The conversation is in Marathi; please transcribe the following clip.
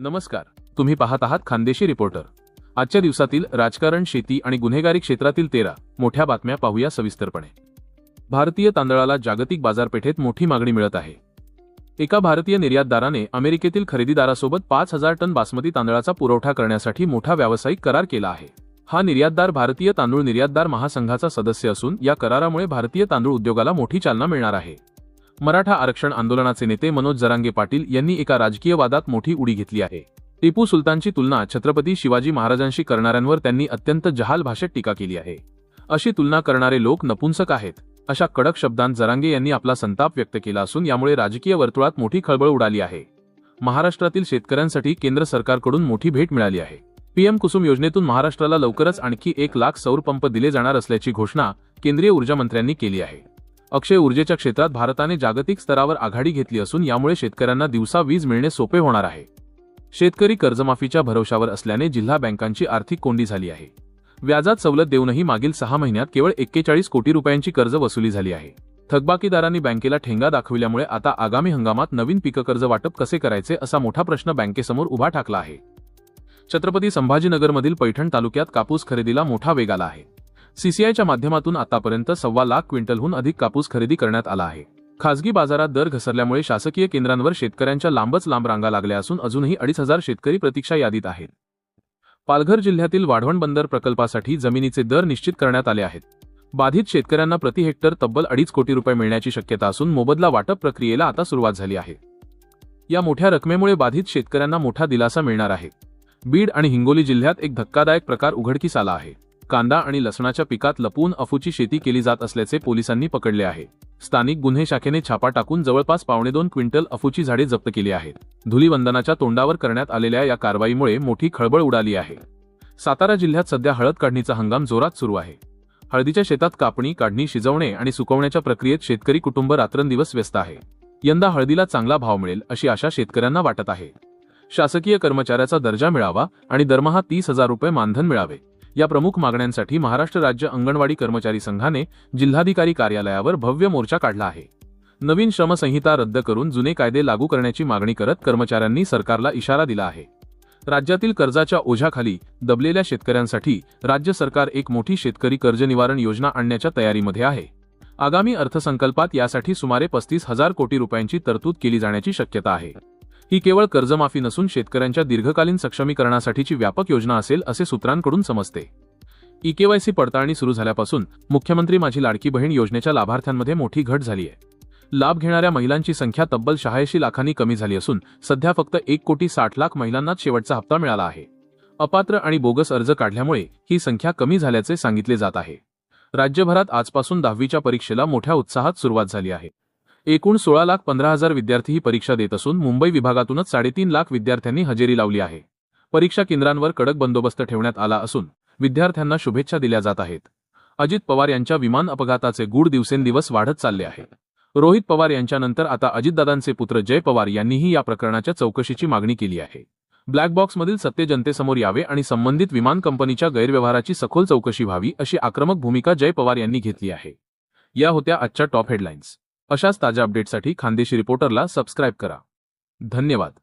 नमस्कार. तुम्ही पाहत आहात खानदेशी रिपोर्टर. आजच्या दिवसातील राजकारण शेती आणि गुन्हेगारी क्षेत्रातील तेरा. मोठ्या बातम्या पाहूया सविस्तरपणे. भारतीय तांदळाला जागतिक बाजारपेठेत मोठी मागणी मिळत आहे. एका भारतीय निर्यातदाराने अमेरिकेतील खरेदीदारासोबत पाच हजार टन बासमती तांदळाचा पुरवठा करण्यासाठी मोठा व्यावसायिक करार केला आहे. हा निर्यातदार भारतीय तांदूळ निर्यातदार महासंघाचा सदस्य असून या करारामुळे भारतीय तांदूळ उद्योगाला मोठी चालना मिळणार आहे. मराठा आरक्षण आंदोलनाचे नेते मनोज जरांगे पाटील यांनी एका राजकीय वादात मोठी उडी घेतली आहे. टिपू सुलतानची तुलना छत्रपती शिवाजी महाराजांशी करणाऱ्यांवर त्यांनी अत्यंत जहाल भाषेत टीका केली आहे. अशी तुलना करणारे लोक नपुंसक आहेत. अशा कडक शब्दांत जरांगे यांनी आपला संताप व्यक्त केला असून यामुळे राजकीय वर्तुळात मोठी खळबळ उडाली आहे. महाराष्ट्रातील शेतकऱ्यांसाठी केंद्र सरकारकडून मोठी भेट मिळाली आहे. पीएम कुसुम योजनेतून महाराष्ट्राला लवकरच आणखी एक लाख सौर पंप दिले जाणार असल्याची घोषणा केंद्रीय ऊर्जा मंत्र्यांनी केली आहे. अक्षय ऊर्जेच्या क्षेत्रात भारताने जागतिक स्तरावर आघाडी घेतली असून यामुळे शेतकऱ्यांना दिवसा वीज मिळणे सोपे होणार आहे. शेतकरी कर्जमाफीच्या भरवशावर असल्याने जिल्हा बँकांची आर्थिक कोंडी झाली आहे. व्याजात सवलत देऊनही मागील सहा महिन्यात केवळ एक्केचाळीस कोटी रुपयांची कर्ज वसुली झाली आहे. थकबाकीदारांनी बँकेला ठेंगा दाखविल्यामुळे आता आगामी हंगामात नवीन पीक कर्ज वाटप कसे करायचे असा मोठा प्रश्न बँकेसमोर उभा ठाकला आहे. छत्रपती संभाजीनगरमधील पैठण तालुक्यात कापूस खरेदीला मोठा वेग आला आहे. सीसीआयच्या माध्यमातून आतापर्यंत सव्वा लाख क्विंटलहून अधिक कापूस खरेदी करण्यात आला आहे. खासगी बाजारात दर घसरल्यामुळे शासकीय केंद्रांवर शेतकऱ्यांच्या लांबच लांब रांगा लागल्या असून अजूनही अडीच हजार शेतकरी प्रतीक्षा यादीत आहेत. पालघर जिल्ह्यातील वाढवण बंदर प्रकल्पासाठी जमिनीचे दर निश्चित करण्यात आले आहेत. बाधित शेतकऱ्यांना प्रति हेक्टर तब्बल अडीच कोटी रुपये मिळण्याची शक्यता असून मोबदला वाटप प्रक्रियेला आता सुरुवात झाली आहे. या मोठ्या रकमेमुळे बाधित शेतकऱ्यांना मोठा दिलासा मिळणार आहे. बीड आणि हिंगोली जिल्ह्यात एक धक्कादायक प्रकार उघडकीस आला आहे. कांदा आणि लसणाच्या पिकात लपवून अफूची शेती केली जात असल्याचे पोलिसांनी पकडले आहे. स्थानिक गुन्हे शाखेने छापा टाकून जवळपास पावणे दोन क्विंटल अफूची झाडे जप्त केली आहेत. धुलीवंदनाच्या तोंडावर करण्यात आलेल्या या कारवाईमुळे मोठी खळबळ उडाली आहे. सातारा जिल्ह्यात सध्या हळद काढणीचा हंगाम जोरात सुरू आहे. हळदीच्या शेतात कापणी काढणी शिजवणे आणि सुकवण्याच्या प्रक्रियेत शेतकरी कुटुंब रात्रंदिवस व्यस्त आहे. यंदा हळदीला चांगला भाव मिळेल अशी आशा शेतकऱ्यांना वाटत आहे. शासकीय कर्मचाऱ्याचा दर्जा मिळावा आणि दरमहा तीस हजार रुपये मानधन मिळावे. या प्रमुख मागण्यांसाठी महाराष्ट्र राज्य अंगणवाडी कर्मचारी संघाने जिल्हाधिकारी कार्यालयावर भव्य मोर्चा काढला आहे. नवीन श्रमसंहिता रद्द करून जुने कायदे लागू करण्याची मागणी करत कर्मचाऱ्यांनी सरकारला इशारा दिला आहे. राज्यातील कर्जाच्या ओझ्याखाली दबलेल्या शेतकऱ्यांसाठी राज्य सरकार एक मोठी शेतकरी कर्ज निवारण योजना आणण्याच्या तयारीमध्ये आहे. आगामी अर्थसंकल्पात यासाठी सुमारे पस्तीस हजार कोटी रुपयांची तरतूद केली जाण्याची शक्यता आहे. ही केवळ कर्जमाफी नसून शेतकऱ्यांच्या दीर्घकालीन सक्षमीकरणासाठीची व्यापक योजना असेल असे सूत्रांकडून समजते. ई केवायसी पडताळणी सुरू झाल्यापासून मुख्यमंत्री माझी लाडकी बहीण योजनेच्या लाभार्थ्यांमध्ये मोठी घट झाली आहे. लाभ घेणाऱ्या महिलांची संख्या तब्बल शहाऐंशी लाखांनी कमी झाली असून सध्या फक्त एक कोटी साठ लाख महिलांनाच शेवटचा हप्ता मिळाला आहे. अपात्र आणि बोगस अर्ज काढल्यामुळे ही संख्या कमी झाल्याचे सांगितले जात आहे. राज्यभरात आजपासून दहावीच्या परीक्षेला मोठ्या उत्साहात सुरुवात झाली आहे. एकूण सोळा लाख पंधरा हजार विद्यार्थी ही परीक्षा देत असून मुंबई विभागातूनच साडेतीन लाख विद्यार्थ्यांनी हजेरी लावली आहे. परीक्षा केंद्रांवर कडक बंदोबस्त ठेवण्यात आला असून विद्यार्थ्यांना शुभेच्छा दिल्या जात आहेत. अजित पवार यांच्या विमान अपघाताचे गूढ दिवसेंदिवस वाढत चालले आहे. रोहित पवार यांच्यानंतर आता अजितदादांचे पुत्र जय पवार यांनीही या प्रकरणाच्या चौकशीची मागणी केली आहे. ब्लॅक बॉक्समधील सत्य जनतेसमोर यावे आणि संबंधित विमान कंपनीच्या गैरव्यवहाराची सखोल चौकशी व्हावी अशी आक्रमक भूमिका जय पवार यांनी घेतली आहे. या होत्या आजच्या टॉप हेडलाईन्स अशाच ताज्या अपडेटसाठी खानदेशी रिपोर्टरला सबस्क्राईब करा. धन्यवाद.